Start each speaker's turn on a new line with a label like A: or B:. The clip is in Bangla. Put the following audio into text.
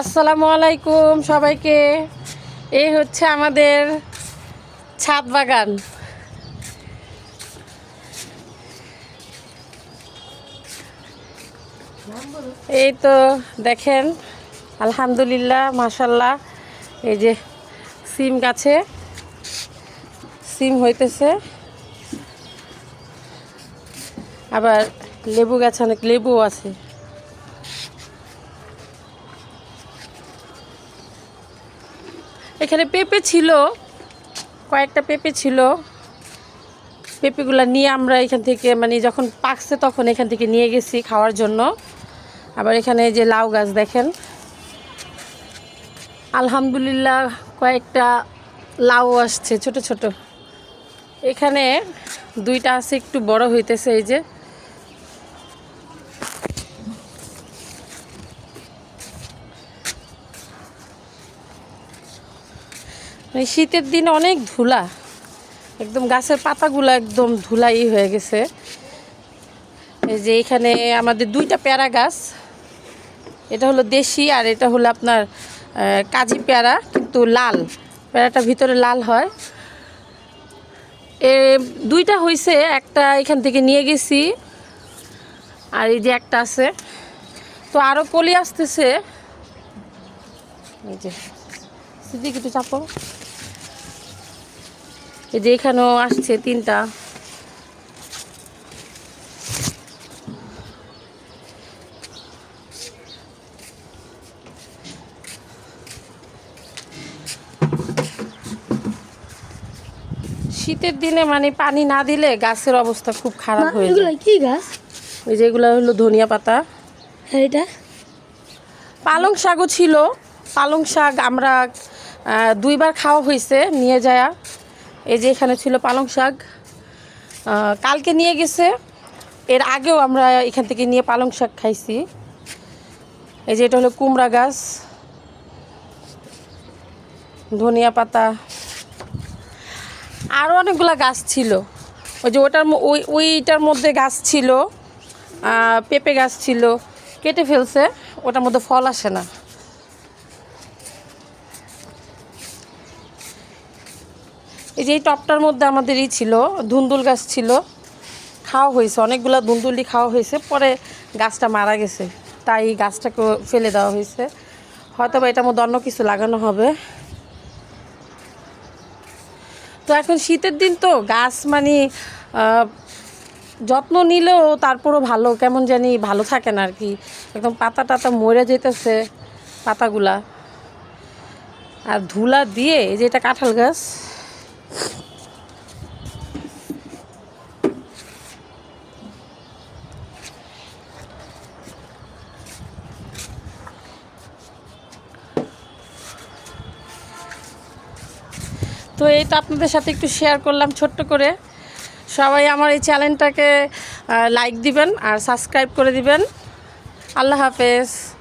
A: আসসালামু আলাইকুম সবাইকে। এই হচ্ছে আমাদের ছাদ বাগান। এই তো দেখেন, আলহামদুলিল্লাহ, মাশাল্লাহ, এই যে সিম গাছে, সিম হইতেছে। আবার লেবু গাছে অনেক লেবুও আছে। এখানে পেঁপে ছিল, কয়েকটা পেঁপে ছিল। পেঁপেগুলো নিয়ে আমরা এখান থেকে মানে যখন পাকছে তখন এখান থেকে নিয়ে গেছি খাওয়ার জন্য। আবার এখানে যে লাউ গাছ দেখেন। আলহামদুলিল্লাহ কয়েকটা লাউ আসছে, ছোট ছোট। এখানে দুইটা আছে, একটু বড় হইতেছে এই যে। এই শীতের দিন অনেক ধুলা। একদম গাছের পাতাগুলো একদম ধুলাই হয়ে গেছে। এই যে এখানে আমাদের দুইটা প্যারা গাছ। এটা হলো দেশি আর এটা হলো আপনার কাজি পেয়ারা, কিন্তু লাল। পেয়ারাটা ভিতরে লাল হয়। এ, দুইটা হয়েছে একটা এখান থেকে নিয়ে গেছি। আর এই যে একটা আছে। তো আরও কলি আসতেছে। এই যে, সিদ্দিক একটু চাপো। এই যে এখানেও আসছে তিনটা। শীতের দিনে মানে পানি না দিলে গাছের অবস্থা খুব খারাপ হয়ে যায়।
B: কি গাছ?
A: ওই যে এগুলো হলো ধনিয়া পাতা।
B: হ্যাঁ এটা?
A: পালং শাকও ছিল। পালং শাক আমরা দুইবার খাওয়া হয়েছে নিয়ে যায়। এই যে এখানে ছিল পালং শাক। কালকে নিয়ে গেছে। এর আগেও আমরা এখান থেকে নিয়ে পালং শাক খাইছি। এই যে এটা হলো কুমড়া গাছ, ধনিয়া পাতা। আরও অনেকগুলো গাছ ছিল। ওই যে ওটার ওই ওইটার মধ্যে গাছ ছিল। পেঁপে গাছ ছিল। কেটে ফেলছে। ওটার মধ্যে ফল আসে না। এই যে এই টপটার মধ্যে আমাদেরই ছিল, ধুন্দুল গাছ ছিল, খাওয়া হয়েছে, অনেকগুলো ধুন্দুলি খাওয়া হয়েছে, পরে গাছটা মারা গেছে, তাই গাছটাকে ফেলে দেওয়া হয়েছে। হয়তো বা এটার মধ্যে অন্য কিছু লাগানো হবে। তো এখন শীতের দিন তো গাছ মানে যত্ন নিলেও তারপরও ভালো, কেমন জানি ভালো থাকে না আর কি একদম পাতা টাতা মরে যেতেছে পাতাগুলা। আর ধুলা দিয়ে এই যে এটা কাঁঠাল গাছ তো এই তো আপনাদের সাথে একটু শেয়ার করলাম ছোট্ট করে। সবাই আমার এই চ্যানেলটাকে লাইক দিবেন আর সাবস্ক্রাইব করে দিবেন। আল্লাহ হাফেজ।